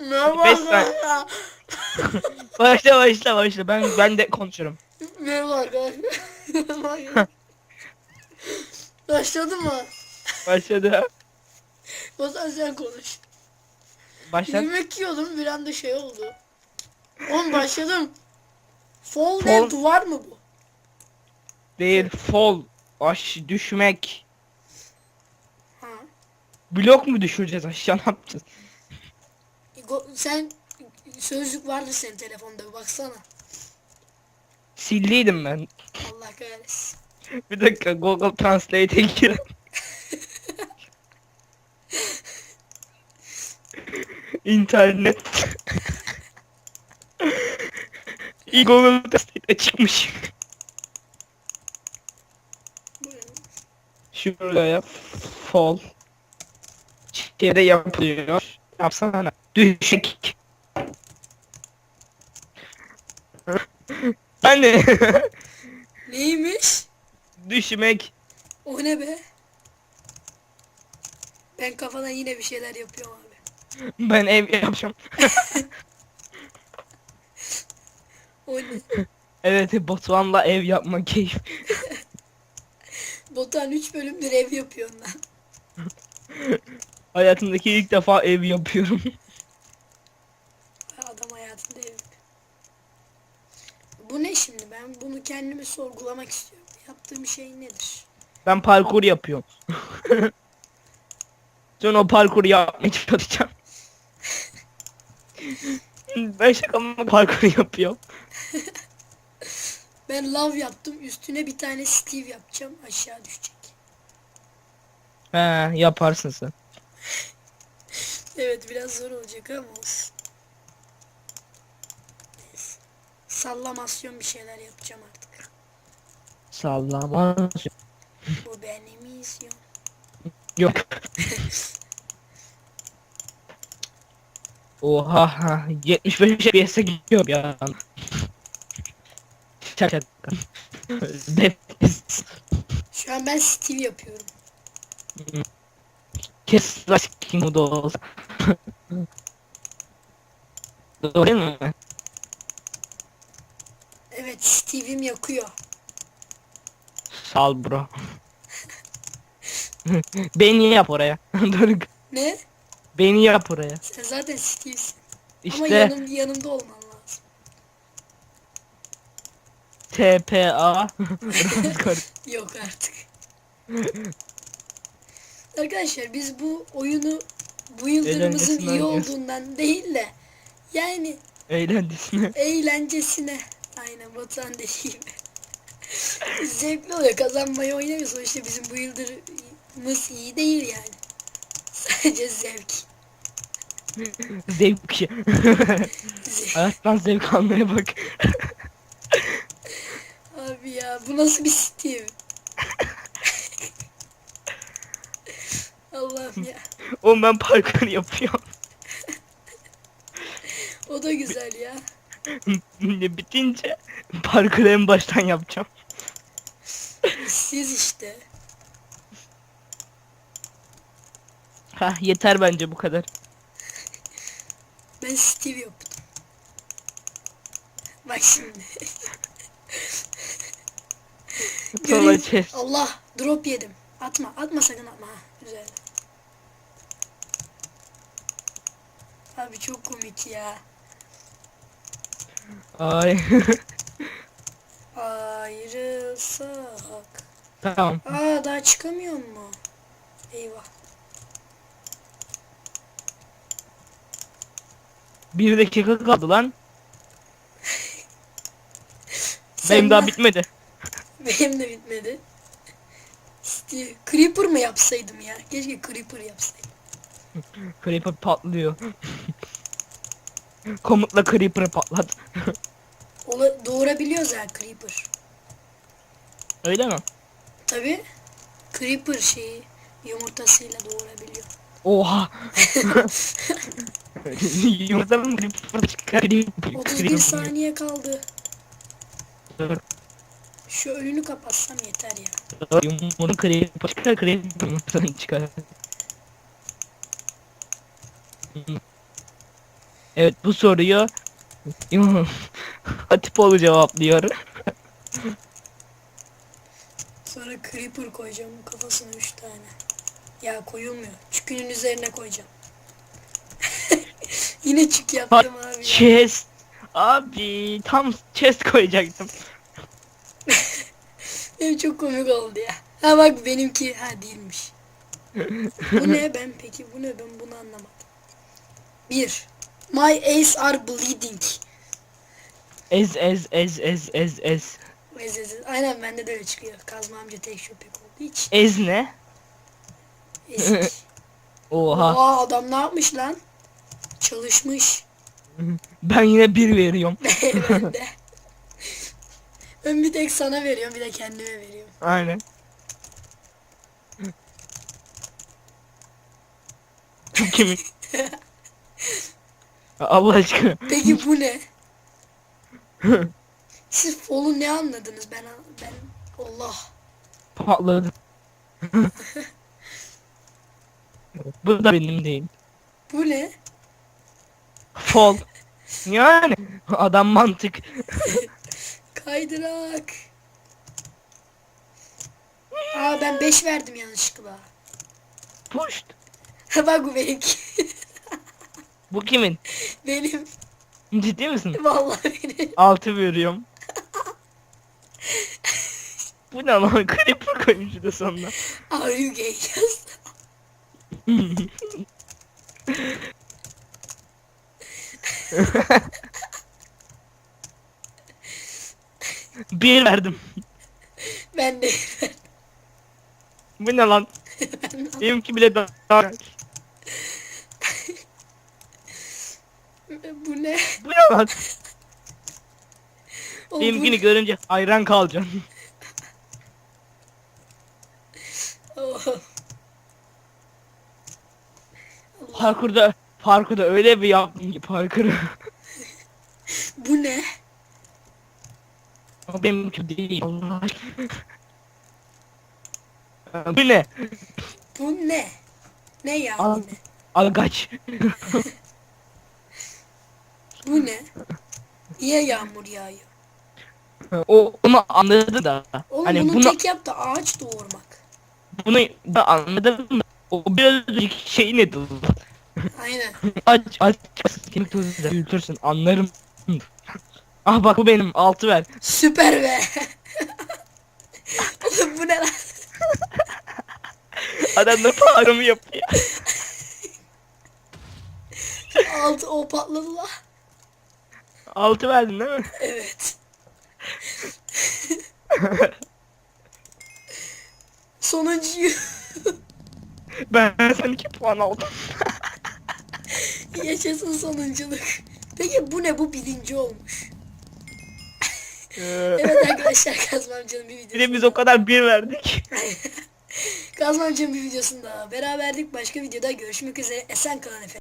Beş saniye. arkadaşlar. Başla başla başla. Ben ben de konuşurum. Merhaba arkadaşlar. Başladı mı? Başladı. O zaman sen konuş. Başla. Yemek yiyordum bir anda şey oldu. Oğlum başladım. Fall Fall- ne duvar mı bu? Değil. Fall. Aş düşmek. Ha. Blok mu düşüreceğiz aşağı ne yapacağız? Sen sözlük vardı senin telefonda bir baksana. Silliydim ben. Allah kahretsin. Bir dakika Google Translate'e gir. İnternet. İyi Google Translate'e çıkmış. Şuraya fall. Şeyde yapılıyor. Yapsana. Düşük. De Neymiş? düşmek. O ne be? Ben kafadan yine bir şeyler yapıyorum abi. Ben ev yapacağım. O ne? Evet Batuhan'la ev yapma keyif. Botan 3 bölümdür ev yapıyor lan. Hayatımdaki ilk defa ev yapıyorum. Adam hayatında ev. Bu ne şimdi? Ben bunu kendimi sorgulamak istiyorum. Yaptığım şey nedir? Ben parkur yapıyorum. Sonra o parkuru yapmaya çalışacağım. ben şakamla parkur yapıyorum. Ben lav yaptım. Üstüne bir tane Steve yapacağım. Aşağı düşecek. He yaparsın sen. Evet biraz zor olacak ama olsun. Sallamasyon bir şeyler yapacağım artık. Sallama. Bu benim misyon. Yok. Oha ha 75 FPS'e gidiyorum ya. Şaka. Şu an ben Steve yapıyorum. Kes King modu olsa. Doğru mi? Evet Steve'im yakıyor. Sal bro. Beni yap oraya. Dur. Ne? Beni yap oraya. Sen zaten Steve'sin. Ama İşte yanım, yanımda olman lazım. TPA. Yok artık. Arkadaşlar biz bu oyunu bu Eğlencesine iyi olduğundan değil de yani Eğlencesine. eğlencesine aynen Batuhan dediği gibi zevkli oluyor kazanmayı oynamıyor sonuçta bizim bu yıldırımımız iyi değil yani. Sadece zevk. Zevk. Hayattan zevk almaya bak. abi ya bu nasıl bir Steve? Allah'ım ya. Oğlum ben parkur yapıyorum. o da güzel ya Bitince parkuru en baştan yapacağım. siz işte Ha yeter bence bu kadar. Ben Steve yaptım. Bak şimdi. Sonra Göreyim. chest. Allah drop yedim. Atma atma sakın atma. Ha, güzel. Abi çok komik ya. Ay. Ayrılsak. tamam. Aa daha çıkamıyor mu? Eyvah. Bir dakika kaldı lan. Sen Benim daha bitmedi. Benim de bitmedi. Steve. Creeper mı yapsaydım ya? Keşke Creeper yapsaydım. Creeper patlıyor. Komutla Creeper'ı patlat. Ola, doğurabiliyoruz ya Creeper. Öyle mi? Tabi Creeper şeyi yumurtasıyla doğurabiliyor. Oha. Yumurta mı Creeper çıkar? Creeper. 31 Creeper. saniye kaldı. Dur, Şu önünü kapatsam yeter ya. Yumurta Creeper çıkar. Creeper yumurtadan çıkar. Evet bu soruyu Atipoğlu cevaplıyor. Sonra creeper koyacağım kafasına 3 tane. Ya koyulmuyor. Çükünün üzerine koyacağım. Yine çük yaptım abi. ya. Chest. Abi tam chest koyacaktım. Benim çok komik oldu ya. Ha bak benimki ha değilmiş. bu ne ben peki bu ne ben bunu anlamadım. Bir. My eyes are bleeding. Ez ez ez ez ez ez. Ez, ez, ez. Aynen bende de öyle çıkıyor. Kazma amca tek şöpek olduğu için. Ez ne? Ezik. Oha. Aa adam ne yapmış lan? Çalışmış. Ben yine bir veriyorum. ben de. Ben bir tek sana veriyorum bir de kendime veriyorum. Aynen. Çok kimin? Allah aşkına. Peki bu ne? Siz folu ne anladınız? Ben ben Allah. Patladı. Bu da benim değil. Bu ne? Fol. Yani adam mantık. Kaydırak. Aa ben 5 verdim yanlışlıkla. Puşt. Bak bu benimki. Bu kimin? benim. Ciddi misin? Vallahi benim. Altı veriyorum. Bu ne lan? Creeper koymuş bir de sonuna. Are you gay? Yaz. bir verdim. Ben de. Bu ne lan? Benimki bile daha... bu ne? Bu ne lan? Benimkini görünce hayran kalacaksın. Oh. Parkurda parkurda öyle bir yaptım ki parkuru. Bu ne? Benimki değil. Allah. Bu ne? Bu ne? Ne ya Al. Algaç. Bu ne? Niye yağmur yağıyor? O onu anladım da. Oğlum hani bunu bunu tek yap da ağaç doğurmak. bunu da anladım da. O biraz önceki şey ne? Aynen. Aç aç büyütürsün anlarım. ah bak bu benim altı ver. Süper be. Oğlum bu ne lan? Adam da paramı yapıyor. Altı o patladı la. Altı verdin değil mi? Evet. Sonuncuyu Ben sen iki puan aldım. yaşasın sonunculuk. Peki bu ne? Bu birinci olmuş. Ee, Evet arkadaşlar Kazmamcı'nın bir bir videosu. de biz o kadar bir verdik. Kazmamcı'nın bir videosunda beraberdik. Başka videoda görüşmek üzere. Esen kalın efendim.